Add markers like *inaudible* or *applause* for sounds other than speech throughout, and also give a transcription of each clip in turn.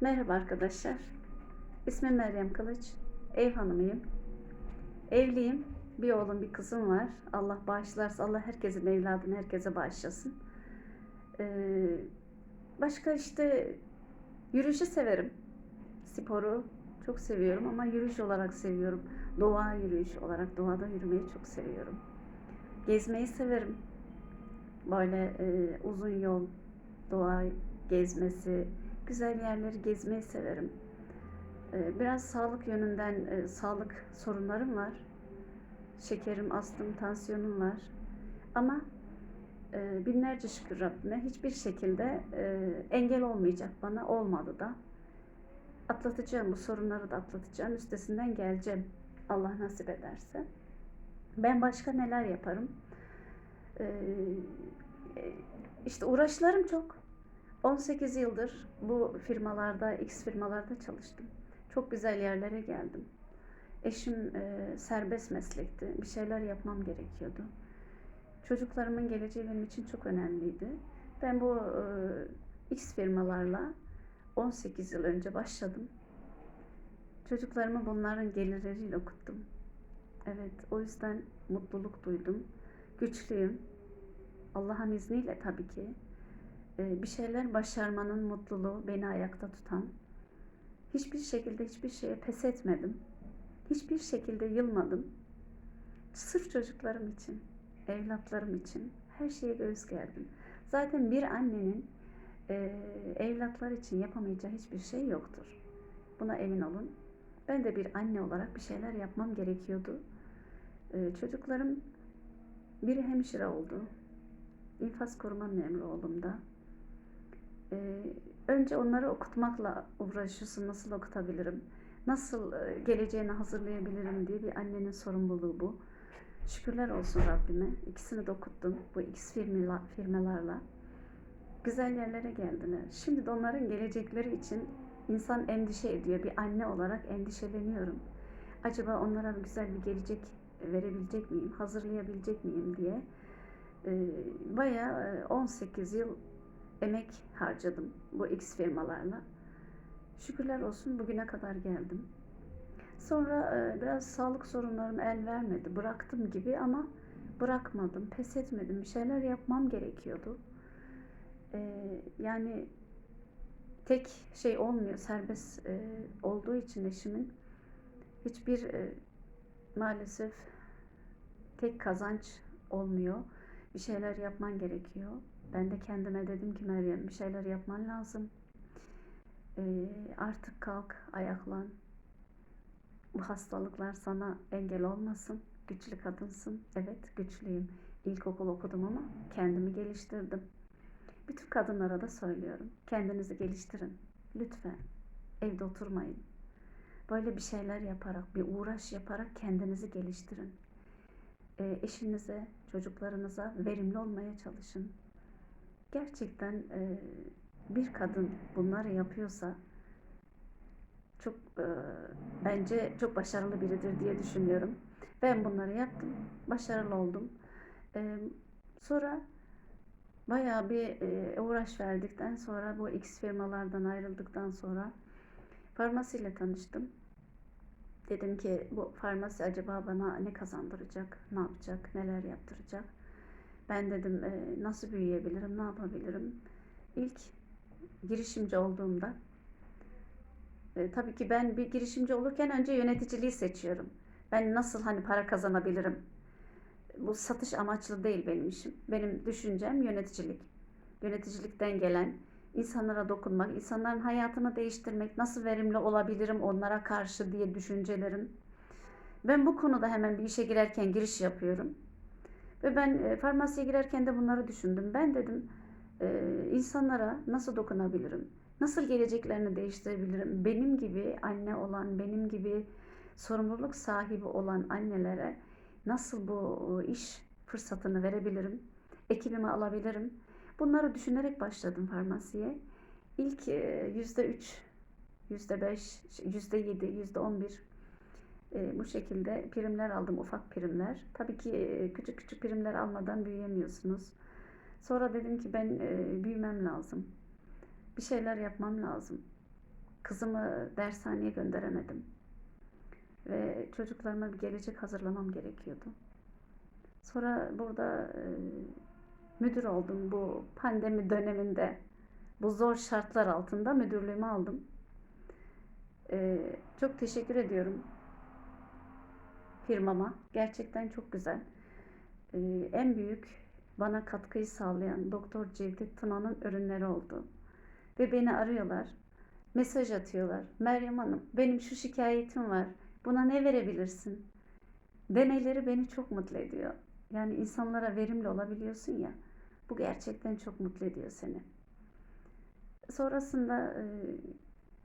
Merhaba arkadaşlar. İsmim Meryem Kılıç. Ev hanımıyım. Evliyim. Bir oğlum, bir kızım var. Allah bağışlarsa Allah herkesin evladını herkese bağışlasın. Ee, başka işte yürüyüşü severim. Sporu çok seviyorum ama yürüyüş olarak seviyorum. Doğa yürüyüş olarak doğada yürümeyi çok seviyorum. Gezmeyi severim. Böyle e, uzun yol, doğa gezmesi, güzel yerleri gezmeyi severim. Ee, Biraz sağlık yönünden e, sağlık sorunlarım var. Şekerim, astım, tansiyonum var. Ama e, binlerce şükür Rabbime hiçbir şekilde e, engel olmayacak bana olmadı da. Atlatacağım bu sorunları da atlatacağım. Üstesinden geleceğim. Allah nasip ederse. Ben başka neler yaparım? Ee, işte uğraşlarım çok. 18 yıldır bu firmalarda, X firmalarda çalıştım. Çok güzel yerlere geldim. Eşim e, serbest meslekti. Bir şeyler yapmam gerekiyordu. Çocuklarımın geleceği benim için çok önemliydi. Ben bu e, X firmalarla 18 yıl önce başladım. Çocuklarımı bunların gelirleriyle okuttum. Evet, o yüzden mutluluk duydum. Güçlüyüm. Allah'ın izniyle tabii ki. Ee, bir şeyler başarmanın mutluluğu beni ayakta tutan. Hiçbir şekilde hiçbir şeye pes etmedim. Hiçbir şekilde yılmadım. Sırf çocuklarım için, evlatlarım için her şeye göğüs gerdim. Zaten bir annenin e, evlatlar için yapamayacağı hiçbir şey yoktur. Buna emin olun. Ben de bir anne olarak bir şeyler yapmam gerekiyordu. Ee, çocuklarım biri hemşire oldu. İnfaz koruma memuru oğlum da. Ee, önce onları okutmakla uğraşıyorsun. Nasıl okutabilirim? Nasıl e, geleceğini hazırlayabilirim diye bir annenin sorumluluğu bu. Şükürler olsun Rabbime. İkisini de okuttum bu firmalar, firmalarla. Güzel yerlere geldiler. Şimdi de onların gelecekleri için insan endişe ediyor. Bir anne olarak endişeleniyorum. Acaba onlara güzel bir gelecek verebilecek miyim, hazırlayabilecek miyim diye. Ee, bayağı e, 18 yıl emek harcadım bu X firmalarla. Şükürler olsun bugüne kadar geldim. Sonra e, biraz sağlık sorunlarım el vermedi. Bıraktım gibi ama bırakmadım, pes etmedim. Bir şeyler yapmam gerekiyordu. Ee, yani tek şey olmuyor. Serbest e, olduğu için eşimin hiçbir e, maalesef tek kazanç olmuyor. Bir şeyler yapman gerekiyor. Ben de kendime dedim ki Meryem bir şeyler yapman lazım. Ee, artık kalk, ayaklan. Bu hastalıklar sana engel olmasın. Güçlü kadınsın. Evet, güçlüyüm. İlkokul okudum ama kendimi geliştirdim. Bütün kadınlara da söylüyorum. Kendinizi geliştirin. Lütfen. Evde oturmayın. Böyle bir şeyler yaparak, bir uğraş yaparak kendinizi geliştirin. E, eşinize, çocuklarınıza verimli olmaya çalışın. Gerçekten e, bir kadın bunları yapıyorsa çok e, bence çok başarılı biridir diye düşünüyorum. Ben bunları yaptım, başarılı oldum. E, sonra bayağı bir e, uğraş verdikten sonra bu X firmalardan ayrıldıktan sonra farmasiyle tanıştım. Dedim ki bu farmasi acaba bana ne kazandıracak, ne yapacak, neler yaptıracak. Ben dedim e, nasıl büyüyebilirim, ne yapabilirim. İlk girişimci olduğumda e, tabii ki ben bir girişimci olurken önce yöneticiliği seçiyorum. Ben nasıl hani para kazanabilirim? Bu satış amaçlı değil benim işim. Benim düşüncem yöneticilik. Yöneticilikten gelen insanlara dokunmak, insanların hayatını değiştirmek, nasıl verimli olabilirim onlara karşı diye düşüncelerim. Ben bu konuda hemen bir işe girerken giriş yapıyorum. Ve ben e, farmasiye girerken de bunları düşündüm. Ben dedim e, insanlara nasıl dokunabilirim? Nasıl geleceklerini değiştirebilirim? Benim gibi anne olan, benim gibi sorumluluk sahibi olan annelere nasıl bu iş fırsatını verebilirim? Ekibimi alabilirim? Bunları düşünerek başladım farmasiye. İlk e, yüzde üç, yüzde beş, yüzde yedi, yüzde on bir e, bu şekilde primler aldım, ufak primler. Tabii ki e, küçük küçük primler almadan büyüyemiyorsunuz. Sonra dedim ki ben büyümem lazım. Bir şeyler yapmam lazım. kızımı dershaneye gönderemedim. Ve çocuklarıma bir gelecek hazırlamam gerekiyordu. Sonra burada e, müdür oldum bu pandemi döneminde. Bu zor şartlar altında müdürlüğümü aldım. E, çok teşekkür ediyorum firmama. Gerçekten çok güzel. E, en büyük bana katkıyı sağlayan Doktor Cevdet Tuna'nın ürünleri oldu. Ve beni arıyorlar. Mesaj atıyorlar. Meryem Hanım benim şu şikayetim var. Buna ne verebilirsin? Demeleri beni çok mutlu ediyor. Yani insanlara verimli olabiliyorsun ya. Bu gerçekten çok mutlu ediyor seni. Sonrasında e,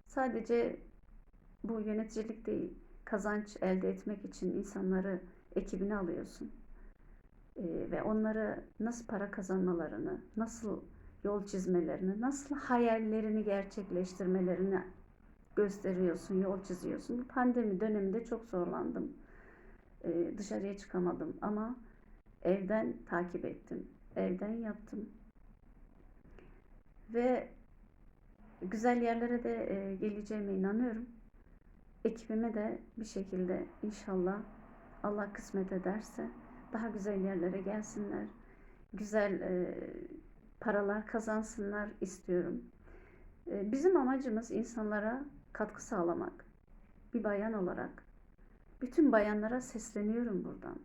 sadece bu yöneticilik değil, kazanç elde etmek için insanları ekibine alıyorsun. E, ve onları nasıl para kazanmalarını, nasıl yol çizmelerini, nasıl hayallerini gerçekleştirmelerini gösteriyorsun, yol çiziyorsun. Bu pandemi döneminde çok zorlandım. E, dışarıya çıkamadım ama evden takip ettim. Evden yaptım. Ve güzel yerlere de e, geleceğime inanıyorum. Ekibime de bir şekilde inşallah Allah kısmet ederse daha güzel yerlere gelsinler. Güzel e, paralar kazansınlar istiyorum. E, bizim amacımız insanlara katkı sağlamak. Bir bayan olarak bütün bayanlara sesleniyorum buradan.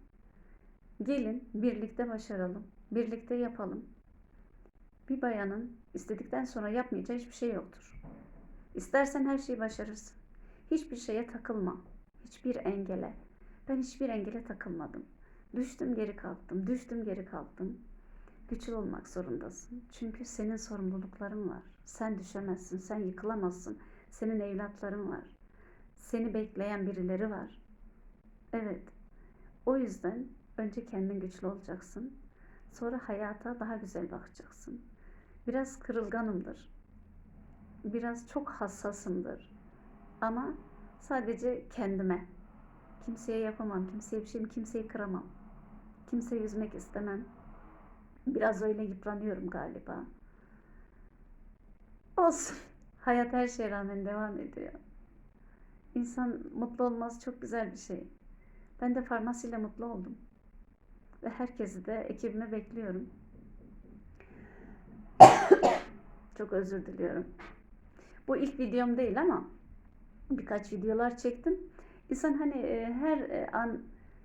Gelin birlikte başaralım, birlikte yapalım. Bir bayanın istedikten sonra yapmayacağı hiçbir şey yoktur. İstersen her şeyi başarırsın. Hiçbir şeye takılma. Hiçbir engele. Ben hiçbir engele takılmadım. Düştüm geri kalktım, düştüm geri kalktım. Güçlü olmak zorundasın. Çünkü senin sorumlulukların var. Sen düşemezsin, sen yıkılamazsın. Senin evlatların var. Seni bekleyen birileri var. Evet. O yüzden önce kendin güçlü olacaksın. Sonra hayata daha güzel bakacaksın. Biraz kırılganımdır. Biraz çok hassasımdır. Ama sadece kendime. Kimseye yapamam, kimseye bir şeyim, kimseyi kıramam. Kimseyi üzmek istemem. Biraz öyle yıpranıyorum galiba. Olsun. *laughs* Hayat her şeye rağmen devam ediyor. İnsan mutlu olması çok güzel bir şey. Ben de farmasiyle mutlu oldum. Ve herkesi de ekibime bekliyorum. *coughs* çok özür diliyorum. Bu ilk videom değil ama birkaç videolar çektim. İnsan hani e, her e, an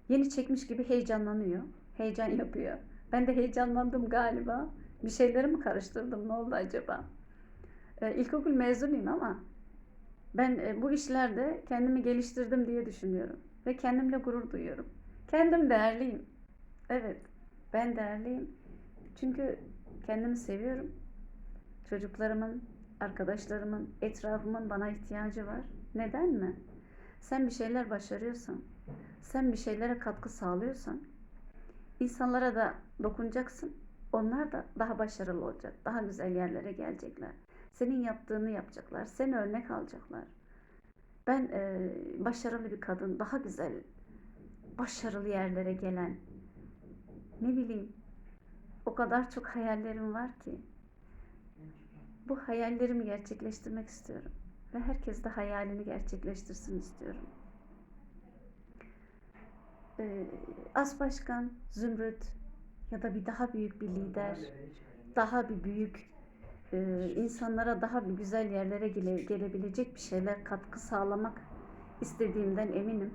yeni çekmiş gibi heyecanlanıyor. Heyecan yapıyor. Ben de heyecanlandım galiba. Bir şeyleri mi karıştırdım? Ne oldu acaba? Ee, ilkokul mezunuyum ama ben e, bu işlerde kendimi geliştirdim diye düşünüyorum. Ve kendimle gurur duyuyorum. Kendim değerliyim. Evet, ben değerliyim. Çünkü kendimi seviyorum. Çocuklarımın, arkadaşlarımın, etrafımın bana ihtiyacı var. Neden mi? Sen bir şeyler başarıyorsan, sen bir şeylere katkı sağlıyorsan, insanlara da dokunacaksın. Onlar da daha başarılı olacak, daha güzel yerlere gelecekler. Senin yaptığını yapacaklar, seni örnek alacaklar. Ben e, başarılı bir kadın, daha güzel, başarılı yerlere gelen, ne bileyim, o kadar çok hayallerim var ki. Bu hayallerimi gerçekleştirmek istiyorum. Ve herkes de hayalini gerçekleştirsin istiyorum. Ee, As Başkan, Zümrüt ya da bir daha büyük bir lider, daha bir büyük e, insanlara daha bir güzel yerlere gele, gelebilecek bir şeyler katkı sağlamak istediğimden eminim.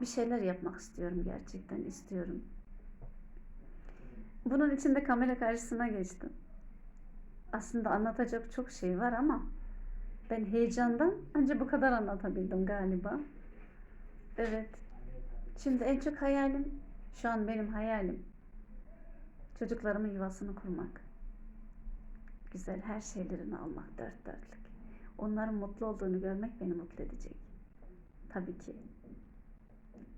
Bir şeyler yapmak istiyorum gerçekten istiyorum. Bunun için de kamera karşısına geçtim. Aslında anlatacak çok şey var ama ben heyecandan ancak bu kadar anlatabildim galiba. Evet. Şimdi en çok hayalim, şu an benim hayalim çocuklarımın yuvasını kurmak. Güzel her şeylerini almak dört dörtlük. Onların mutlu olduğunu görmek beni mutlu edecek. Tabii ki.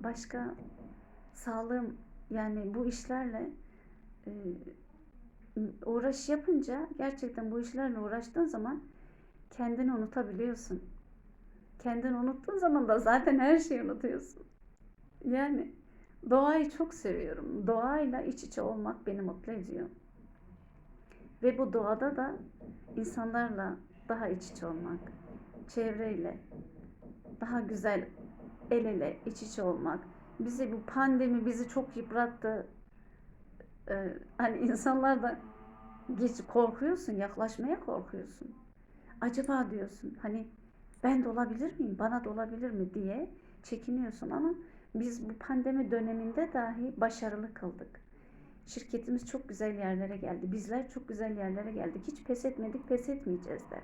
Başka sağlığım yani bu işlerle e, uğraş yapınca gerçekten bu işlerle uğraştığın zaman kendini unutabiliyorsun. Kendini unuttuğun zaman da zaten her şeyi unutuyorsun. Yani doğayı çok seviyorum. Doğayla iç içe olmak beni mutlu ediyor. Ve bu doğada da insanlarla daha iç içe olmak, çevreyle daha güzel el ele iç içe olmak. Bizi bu pandemi bizi çok yıprattı. Ee, hani insanlar da geç korkuyorsun, yaklaşmaya korkuyorsun. Acaba diyorsun hani ben de olabilir miyim, bana da olabilir mi diye çekiniyorsun ama biz bu pandemi döneminde dahi başarılı kıldık. Şirketimiz çok güzel yerlere geldi. Bizler çok güzel yerlere geldik. Hiç pes etmedik, pes etmeyeceğiz de.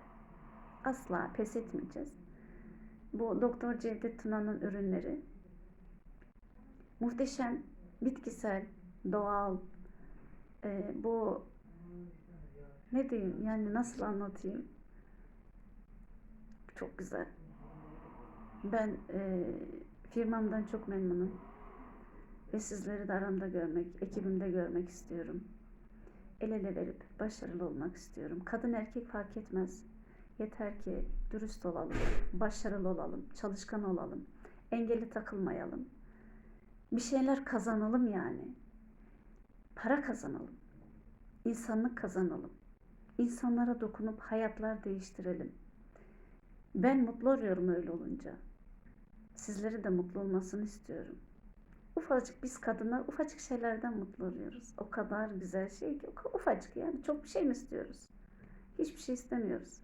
Asla pes etmeyeceğiz. Bu Doktor Cevdet Tuna'nın ürünleri muhteşem, bitkisel, doğal. Ee, bu ne diyeyim yani nasıl anlatayım? Çok güzel. Ben e, firmamdan çok memnunum. Ve sizleri de aramda görmek, ekibimde görmek istiyorum. El ele verip başarılı olmak istiyorum. Kadın erkek fark etmez. Yeter ki dürüst olalım, başarılı olalım, çalışkan olalım. Engeli takılmayalım. Bir şeyler kazanalım yani. Para kazanalım. İnsanlık kazanalım. İnsanlara dokunup hayatlar değiştirelim. Ben mutlu oluyorum öyle olunca. Sizleri de mutlu olmasını istiyorum. Ufacık biz kadınlar ufacık şeylerden mutlu oluyoruz. O kadar güzel şey ki ufacık yani çok bir şey mi istiyoruz? Hiçbir şey istemiyoruz.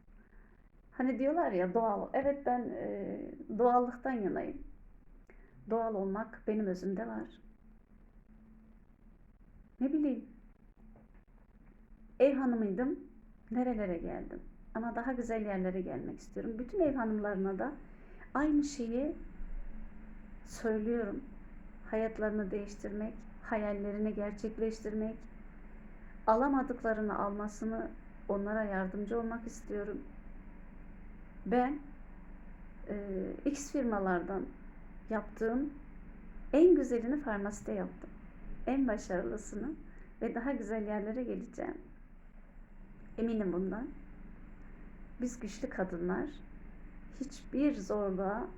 Hani diyorlar ya doğal. Evet ben e, doğallıktan yanayım. Doğal olmak benim özümde var. Ne bileyim. Ev hanımıydım. Nerelere geldim. Ama daha güzel yerlere gelmek istiyorum. Bütün ev hanımlarına da aynı şeyi söylüyorum. Hayatlarını değiştirmek, hayallerini gerçekleştirmek, alamadıklarını almasını onlara yardımcı olmak istiyorum. Ben e, X firmalardan yaptığım en güzelini farmaside yaptım. En başarılısını ve daha güzel yerlere geleceğim. Eminim bundan. Biz güçlü kadınlar hiçbir zorluğa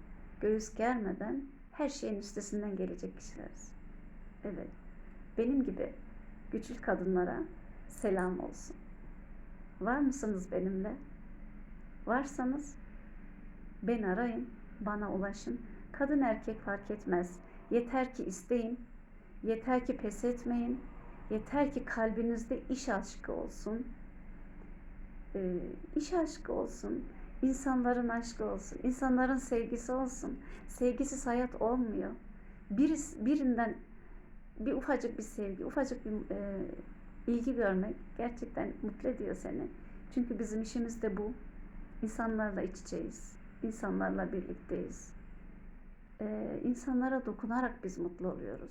göğüs germeden her şeyin üstesinden gelecek kişileriz. Evet. Benim gibi güçlü kadınlara selam olsun. Var mısınız benimle? Varsanız beni arayın, bana ulaşın. Kadın erkek fark etmez. Yeter ki isteyin. Yeter ki pes etmeyin. Yeter ki kalbinizde iş aşkı olsun. Ee, iş aşkı olsun. İnsanların aşkı olsun. insanların sevgisi olsun. Sevgisiz hayat olmuyor. Biris, birinden bir ufacık bir sevgi, ufacık bir e, ilgi görmek gerçekten mutlu ediyor seni. Çünkü bizim işimiz de bu. İnsanlarla iç içeyiz. İnsanlarla birlikteyiz. Ee, insanlara dokunarak biz mutlu oluyoruz.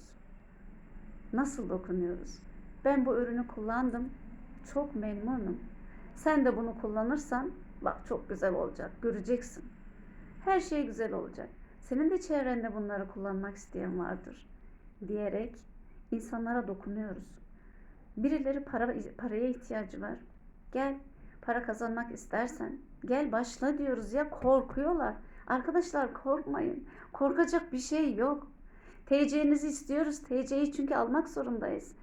Nasıl dokunuyoruz? Ben bu ürünü kullandım. Çok memnunum. Sen de bunu kullanırsan bak çok güzel olacak. Göreceksin. Her şey güzel olacak. Senin de çevrende bunları kullanmak isteyen vardır diyerek insanlara dokunuyoruz. Birileri para paraya ihtiyacı var. Gel para kazanmak istersen gel başla diyoruz ya korkuyorlar. Arkadaşlar korkmayın. Korkacak bir şey yok. TC'nizi istiyoruz. TC'yi çünkü almak zorundayız.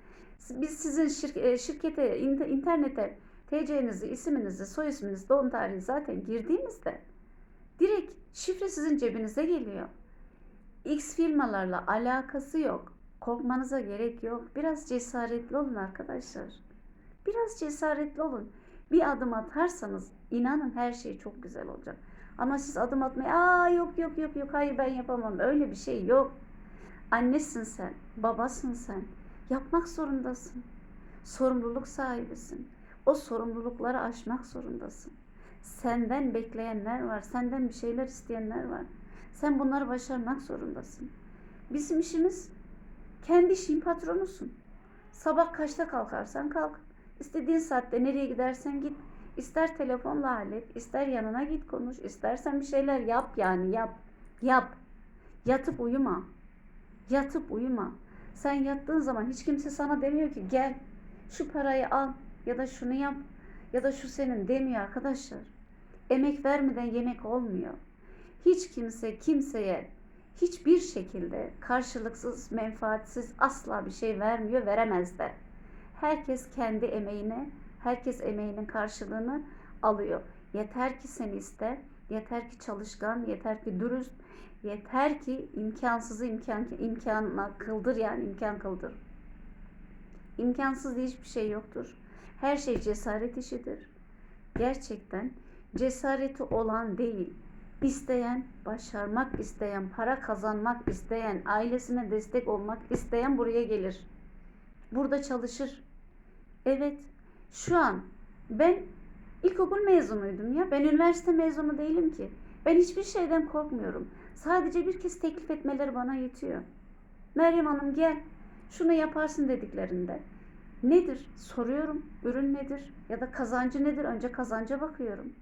Biz sizin şir e, şirkete, internete TC'nizi, isminizi, soy isminizi, doğum tarihi zaten girdiğinizde direkt şifre sizin cebinize geliyor. X firmalarla alakası yok. Korkmanıza gerek yok. Biraz cesaretli olun arkadaşlar. Biraz cesaretli olun. Bir adım atarsanız inanın her şey çok güzel olacak. Ama siz adım atmaya aa yok yok yok yok hayır ben yapamam öyle bir şey yok. Annesin sen, babasın sen. Yapmak zorundasın. Sorumluluk sahibisin. O sorumlulukları aşmak zorundasın. Senden bekleyenler var, senden bir şeyler isteyenler var. Sen bunları başarmak zorundasın. Bizim işimiz kendi işin patronusun. Sabah kaçta kalkarsan kalk. İstediğin saatte nereye gidersen git. İster telefonla hallet, ister yanına git konuş, istersen bir şeyler yap yani yap. Yap. Yatıp uyuma. Yatıp uyuma. Sen yattığın zaman hiç kimse sana demiyor ki gel şu parayı al ya da şunu yap ya da şu senin demiyor arkadaşlar. Emek vermeden yemek olmuyor. Hiç kimse kimseye hiçbir şekilde karşılıksız, menfaatsiz asla bir şey vermiyor, veremez de. Herkes kendi emeğine, herkes emeğinin karşılığını alıyor. Yeter ki sen iste, Yeter ki çalışkan, yeter ki dürüst, yeter ki imkansızı imkan imkanına kıldır yani imkan kıldır. İmkansız diye hiçbir şey yoktur. Her şey cesaret işidir. Gerçekten cesareti olan değil, isteyen, başarmak isteyen, para kazanmak isteyen, ailesine destek olmak isteyen buraya gelir. Burada çalışır. Evet, şu an ben ilkokul mezunuydum ya. Ben üniversite mezunu değilim ki. Ben hiçbir şeyden korkmuyorum. Sadece bir kez teklif etmeleri bana yetiyor. Meryem Hanım gel, şunu yaparsın dediklerinde. Nedir? Soruyorum. Ürün nedir? Ya da kazancı nedir? Önce kazanca bakıyorum.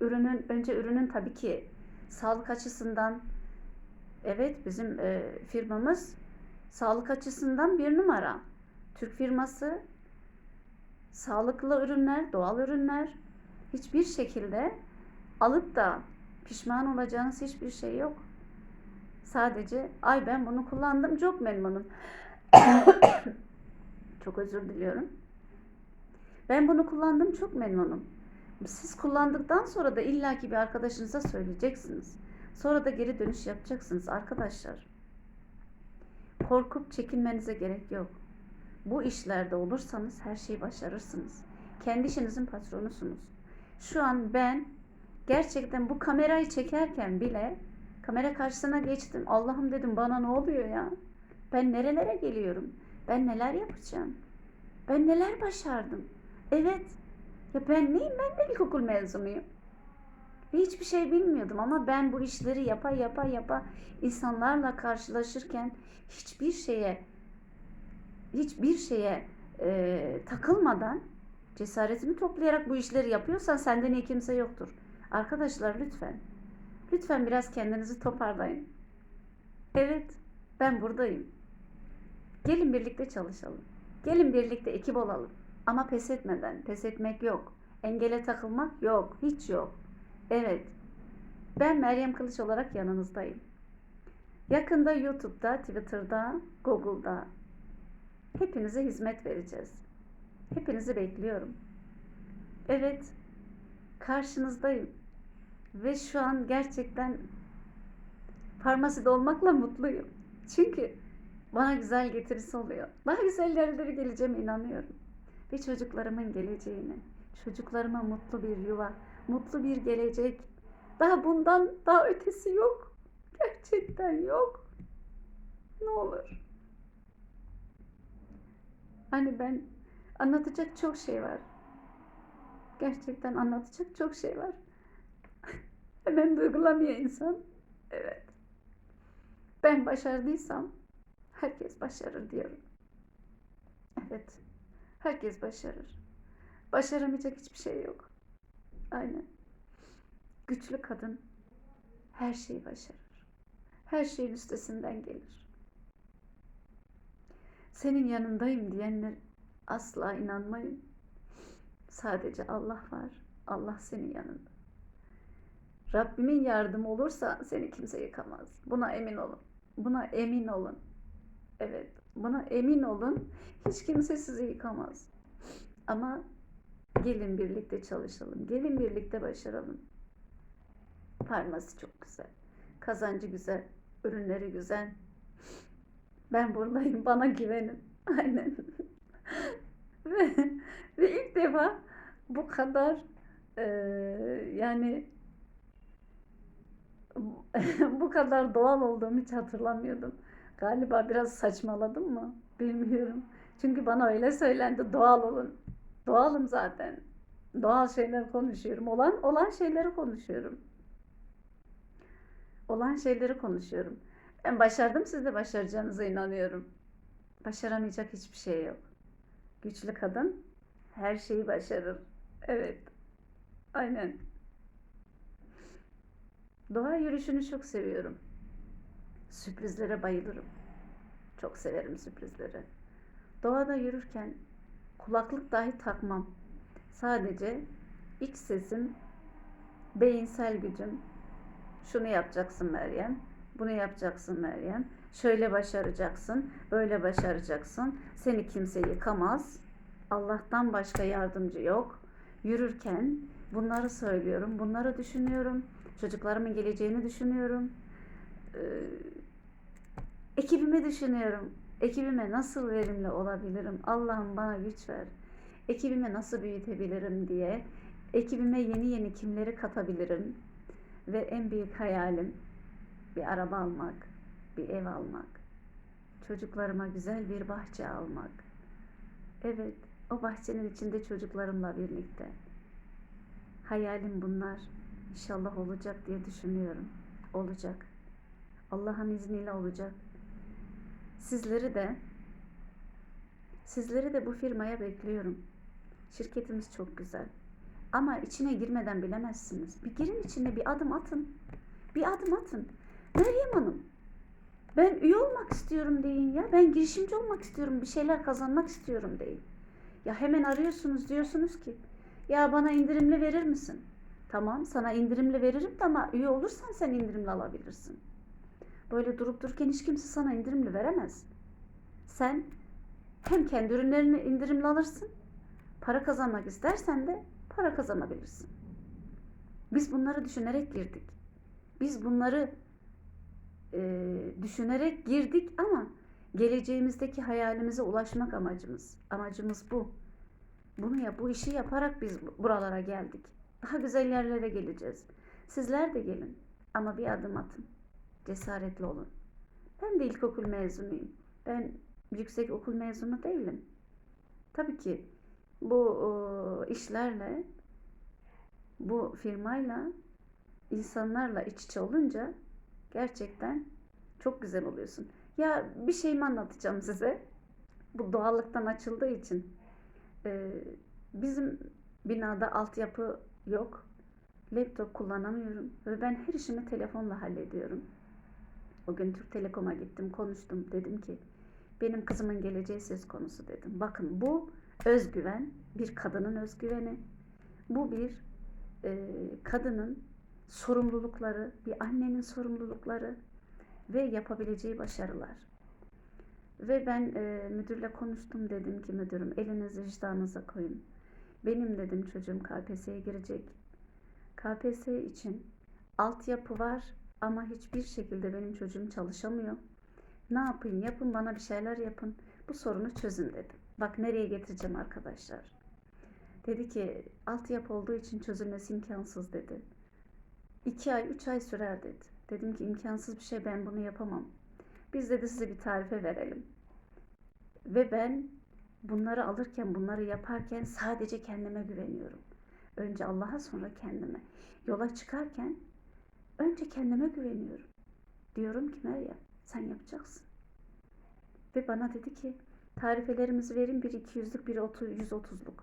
Ürünün önce ürünün tabii ki sağlık açısından evet bizim e, firmamız sağlık açısından bir numara. Türk firması sağlıklı ürünler, doğal ürünler hiçbir şekilde alıp da pişman olacağınız hiçbir şey yok. Sadece ay ben bunu kullandım çok memnunum. Çok özür diliyorum. Ben bunu kullandım çok memnunum. Siz kullandıktan sonra da illaki bir arkadaşınıza söyleyeceksiniz. Sonra da geri dönüş yapacaksınız arkadaşlar. Korkup çekinmenize gerek yok. Bu işlerde olursanız her şeyi başarırsınız. Kendi işinizin patronusunuz. Şu an ben gerçekten bu kamerayı çekerken bile kamera karşısına geçtim. Allah'ım dedim bana ne oluyor ya? Ben nerelere geliyorum? Ben neler yapacağım? Ben neler başardım? Evet. Ya ben neyim? Ben de ilkokul mezunuyum. Ve hiçbir şey bilmiyordum ama ben bu işleri yapa yapa yapa insanlarla karşılaşırken hiçbir şeye hiçbir şeye e, takılmadan cesaretimi toplayarak bu işleri yapıyorsan senden iyi kimse yoktur. Arkadaşlar lütfen. Lütfen biraz kendinizi toparlayın. Evet, ben buradayım. Gelin birlikte çalışalım. Gelin birlikte ekip olalım. Ama pes etmeden, pes etmek yok. Engele takılmak yok, hiç yok. Evet, ben Meryem Kılıç olarak yanınızdayım. Yakında YouTube'da, Twitter'da, Google'da hepinize hizmet vereceğiz. Hepinizi bekliyorum. Evet, karşınızdayım. Ve şu an gerçekten farmaside olmakla mutluyum. Çünkü bana güzel getirisi oluyor. Daha güzel yerlere geleceğime inanıyorum. Ve çocuklarımın geleceğine, çocuklarıma mutlu bir yuva, mutlu bir gelecek. Daha bundan daha ötesi yok. Gerçekten yok. Ne olur. Hani ben anlatacak çok şey var. Gerçekten anlatacak çok şey var. *laughs* Hemen duygulanıyor insan. Evet. Ben başardıysam herkes başarır diyorum. Evet. Herkes başarır. Başaramayacak hiçbir şey yok. Aynen. Güçlü kadın her şeyi başarır. Her şeyin üstesinden gelir. Senin yanındayım diyenler asla inanmayın. Sadece Allah var. Allah senin yanında. Rabbimin yardımı olursa seni kimse yıkamaz. Buna emin olun. Buna emin olun. Evet, buna emin olun. Hiç kimse sizi yıkamaz. Ama gelin birlikte çalışalım. Gelin birlikte başaralım. Farması çok güzel. Kazancı güzel. Ürünleri güzel. Ben buradayım. Bana güvenin. *laughs* Aynen. *laughs* ve, ve ilk defa bu kadar e, yani *laughs* bu kadar doğal olduğumu hiç hatırlamıyordum. Galiba biraz saçmaladım mı? Bilmiyorum. Çünkü bana öyle söylendi. Doğal olun. Doğalım zaten. Doğal şeyler konuşuyorum. Olan olan şeyleri konuşuyorum. Olan şeyleri konuşuyorum. Ben başardım, siz de başaracağınıza inanıyorum. Başaramayacak hiçbir şey yok. Güçlü kadın her şeyi başarır. Evet. Aynen. Doğa yürüyüşünü çok seviyorum. Sürprizlere bayılırım. Çok severim sürprizleri. Doğada yürürken kulaklık dahi takmam. Sadece iç sesim, beyinsel gücüm. Şunu yapacaksın Meryem, bunu yapacaksın Meryem. Şöyle başaracaksın, böyle başaracaksın. Seni kimse yıkamaz. Allah'tan başka yardımcı yok. Yürürken bunları söylüyorum, bunları düşünüyorum Çocuklarımın geleceğini düşünüyorum. Ee, ekibimi düşünüyorum. Ekibime nasıl verimli olabilirim? Allah'ım bana güç ver. Ekibimi nasıl büyütebilirim diye. Ekibime yeni yeni kimleri katabilirim? Ve en büyük hayalim bir araba almak, bir ev almak. Çocuklarıma güzel bir bahçe almak. Evet, o bahçenin içinde çocuklarımla birlikte. Hayalim bunlar. İnşallah olacak diye düşünüyorum. Olacak. Allah'ın izniyle olacak. Sizleri de sizleri de bu firmaya bekliyorum. Şirketimiz çok güzel. Ama içine girmeden bilemezsiniz. Bir girin içine bir adım atın. Bir adım atın. Meryem Hanım, ben üye olmak istiyorum deyin ya. Ben girişimci olmak istiyorum. Bir şeyler kazanmak istiyorum deyin. Ya hemen arıyorsunuz diyorsunuz ki ya bana indirimli verir misin? Tamam sana indirimli veririm de ama üye olursan sen indirimli alabilirsin. Böyle durup dururken hiç kimse sana indirimli veremez. Sen hem kendi ürünlerini indirimli alırsın, para kazanmak istersen de para kazanabilirsin. Biz bunları düşünerek girdik. Biz bunları e, düşünerek girdik ama geleceğimizdeki hayalimize ulaşmak amacımız. Amacımız bu. Bunu ya bu işi yaparak biz buralara geldik. Daha güzel yerlere geleceğiz. Sizler de gelin ama bir adım atın. Cesaretli olun. Ben de ilkokul mezunuyum. Ben yüksek okul mezunu değilim. Tabii ki bu işlerle bu firmayla insanlarla iç içe olunca gerçekten çok güzel oluyorsun. Ya bir şey mi anlatacağım size? Bu doğallıktan açıldığı için. Ee, bizim binada altyapı yok. Laptop kullanamıyorum ve ben her işimi telefonla hallediyorum. O gün Türk Telekom'a gittim, konuştum. Dedim ki benim kızımın geleceği söz konusu dedim. Bakın bu özgüven, bir kadının özgüveni. Bu bir e, kadının sorumlulukları, bir annenin sorumlulukları ve yapabileceği başarılar. Ve ben e, müdürle konuştum dedim ki müdürüm elinizi vicdanınıza koyun. Benim dedim çocuğum KPSS'ye girecek. KPSS için altyapı var ama hiçbir şekilde benim çocuğum çalışamıyor. Ne yapın yapın bana bir şeyler yapın. Bu sorunu çözün dedim. Bak nereye getireceğim arkadaşlar. Dedi ki altyapı olduğu için çözülmesi imkansız dedi. İki ay, üç ay sürer dedi. Dedim ki imkansız bir şey ben bunu yapamam. Biz dedi size bir tarife verelim. Ve ben bunları alırken, bunları yaparken sadece kendime güveniyorum. Önce Allah'a sonra kendime. Yola çıkarken önce kendime güveniyorum. Diyorum ki Meryem sen yapacaksın. Ve bana dedi ki tarifelerimizi verin bir 200'lük bir 130'luk.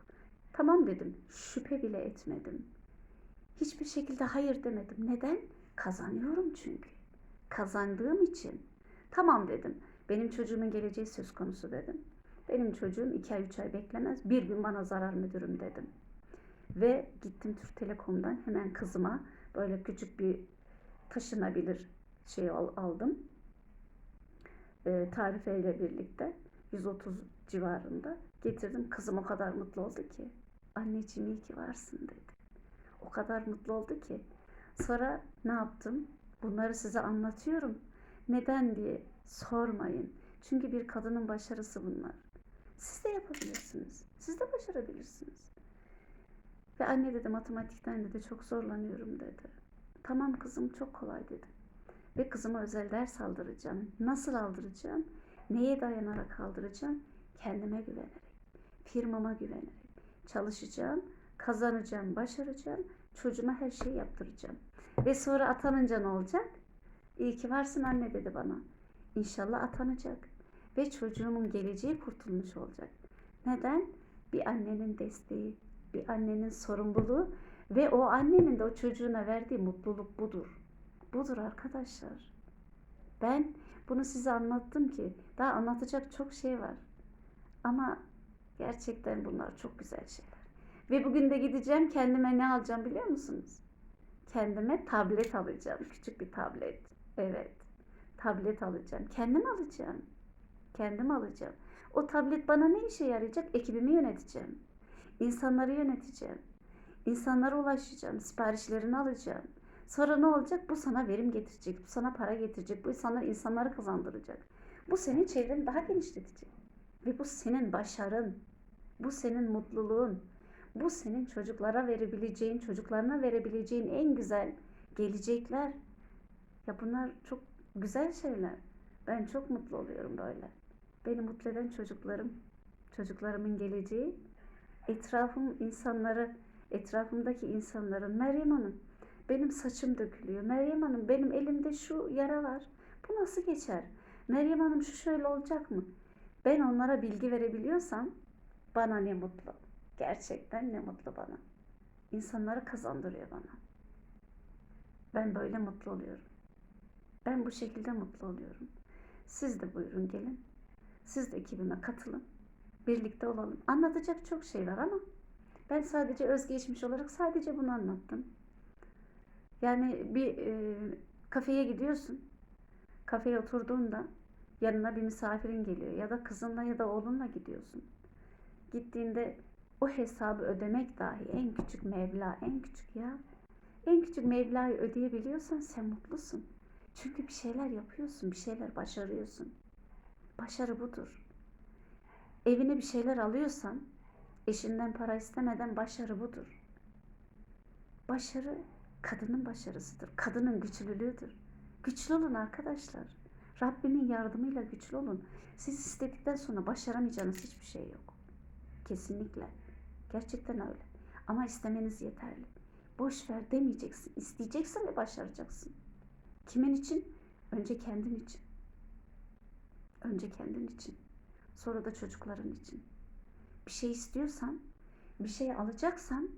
Tamam dedim. Şüphe bile etmedim. Hiçbir şekilde hayır demedim. Neden? Kazanıyorum çünkü. Kazandığım için. Tamam dedim. Benim çocuğumun geleceği söz konusu dedim. Benim çocuğum 2 ay 3 ay beklemez. Bir gün bana zarar müdürüm dedim. Ve gittim Türk Telekom'dan hemen kızıma böyle küçük bir taşınabilir şey aldım. E, tarifeyle birlikte 130 civarında getirdim. Kızım o kadar mutlu oldu ki. Anneciğim iyi ki varsın dedi. O kadar mutlu oldu ki. Sonra ne yaptım? Bunları size anlatıyorum. Neden diye sormayın. Çünkü bir kadının başarısı bunlar. Siz de yapabilirsiniz. Siz de başarabilirsiniz. Ve anne dedi matematikten dedi çok zorlanıyorum dedi. Tamam kızım çok kolay dedim. Ve kızıma özel ders aldıracağım. Nasıl aldıracağım? Neye dayanarak aldıracağım? Kendime güvenerek, firmama güvenerek. Çalışacağım, kazanacağım, başaracağım. Çocuğuma her şeyi yaptıracağım. Ve sonra atanınca ne olacak? İyi ki varsın anne dedi bana. İnşallah atanacak. Ve çocuğumun geleceği kurtulmuş olacak. Neden? Bir annenin desteği, bir annenin sorumluluğu ve o annenin de o çocuğuna verdiği mutluluk budur. Budur arkadaşlar. Ben bunu size anlattım ki daha anlatacak çok şey var. Ama gerçekten bunlar çok güzel şeyler. Ve bugün de gideceğim kendime ne alacağım biliyor musunuz? Kendime tablet alacağım. Küçük bir tablet. Evet. Tablet alacağım. Kendim alacağım. Kendim alacağım. O tablet bana ne işe yarayacak? Ekibimi yöneteceğim. İnsanları yöneteceğim. İnsanlara ulaşacağım. Siparişlerini alacağım. Sonra ne olacak? Bu sana verim getirecek, bu sana para getirecek, bu sana insanları kazandıracak. Bu senin çevreni daha genişletecek. Ve bu senin başarın, bu senin mutluluğun, bu senin çocuklara verebileceğin, çocuklarına verebileceğin en güzel gelecekler. Ya bunlar çok güzel şeyler. Ben çok mutlu oluyorum böyle. Beni mutlu eden çocuklarım, çocuklarımın geleceği, etrafım insanları, etrafımdaki insanların Meryem Hanım benim saçım dökülüyor. Meryem Hanım benim elimde şu yara var. Bu nasıl geçer? Meryem Hanım şu şöyle olacak mı? Ben onlara bilgi verebiliyorsam bana ne mutlu. Gerçekten ne mutlu bana. İnsanları kazandırıyor bana. Ben böyle mutlu oluyorum. Ben bu şekilde mutlu oluyorum. Siz de buyurun gelin. Siz de ekibime katılın. Birlikte olalım. Anlatacak çok şey var ama ben sadece özgeçmiş olarak sadece bunu anlattım. Yani bir e, kafeye gidiyorsun. Kafeye oturduğunda yanına bir misafirin geliyor ya da kızınla ya da oğlunla gidiyorsun. Gittiğinde o hesabı ödemek dahi en küçük meblağ, en küçük ya. En küçük meblağı ödeyebiliyorsan sen mutlusun. Çünkü bir şeyler yapıyorsun, bir şeyler başarıyorsun. Başarı budur. Evine bir şeyler alıyorsan, eşinden para istemeden başarı budur. Başarı kadının başarısıdır. Kadının güçlülüğüdür. Güçlü olun arkadaşlar. Rabbimin yardımıyla güçlü olun. Siz istedikten sonra başaramayacağınız hiçbir şey yok. Kesinlikle. Gerçekten öyle. Ama istemeniz yeterli. Boş ver demeyeceksin. İsteyeceksin ve başaracaksın. Kimin için? Önce kendin için. Önce kendin için. Sonra da çocukların için. Bir şey istiyorsan, bir şey alacaksan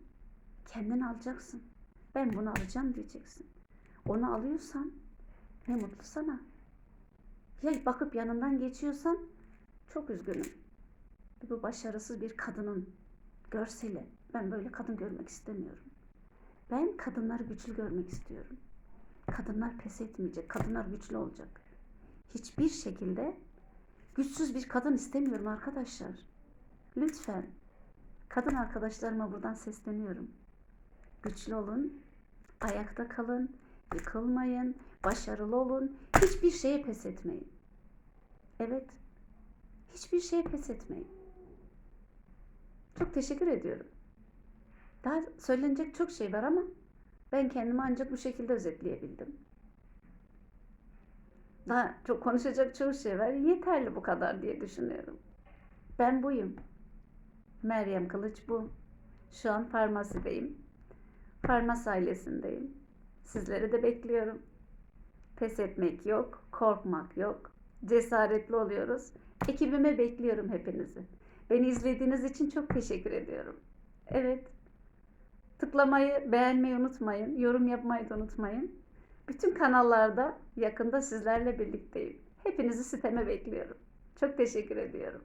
kendin alacaksın. Ben bunu alacağım diyeceksin. Onu alıyorsan ne mutlu sana. Ya bakıp yanından geçiyorsan çok üzgünüm. Bu başarısız bir kadının görseli. Ben böyle kadın görmek istemiyorum. Ben kadınları güçlü görmek istiyorum. Kadınlar pes etmeyecek. Kadınlar güçlü olacak. Hiçbir şekilde güçsüz bir kadın istemiyorum arkadaşlar. Lütfen kadın arkadaşlarıma buradan sesleniyorum. Güçlü olun, ayakta kalın, yıkılmayın, başarılı olun, hiçbir şeye pes etmeyin. Evet, hiçbir şeye pes etmeyin. Çok teşekkür ediyorum. Daha söylenecek çok şey var ama ben kendimi ancak bu şekilde özetleyebildim. Daha çok konuşacak çok şey var. Yeterli bu kadar diye düşünüyorum. Ben buyum. Meryem Kılıç bu. Şu an farmasideyim. Farmas ailesindeyim. Sizleri de bekliyorum. Pes etmek yok, korkmak yok. Cesaretli oluyoruz. Ekibime bekliyorum hepinizi. Beni izlediğiniz için çok teşekkür ediyorum. Evet. Tıklamayı, beğenmeyi unutmayın. Yorum yapmayı da unutmayın. Bütün kanallarda yakında sizlerle birlikteyim. Hepinizi siteme bekliyorum. Çok teşekkür ediyorum.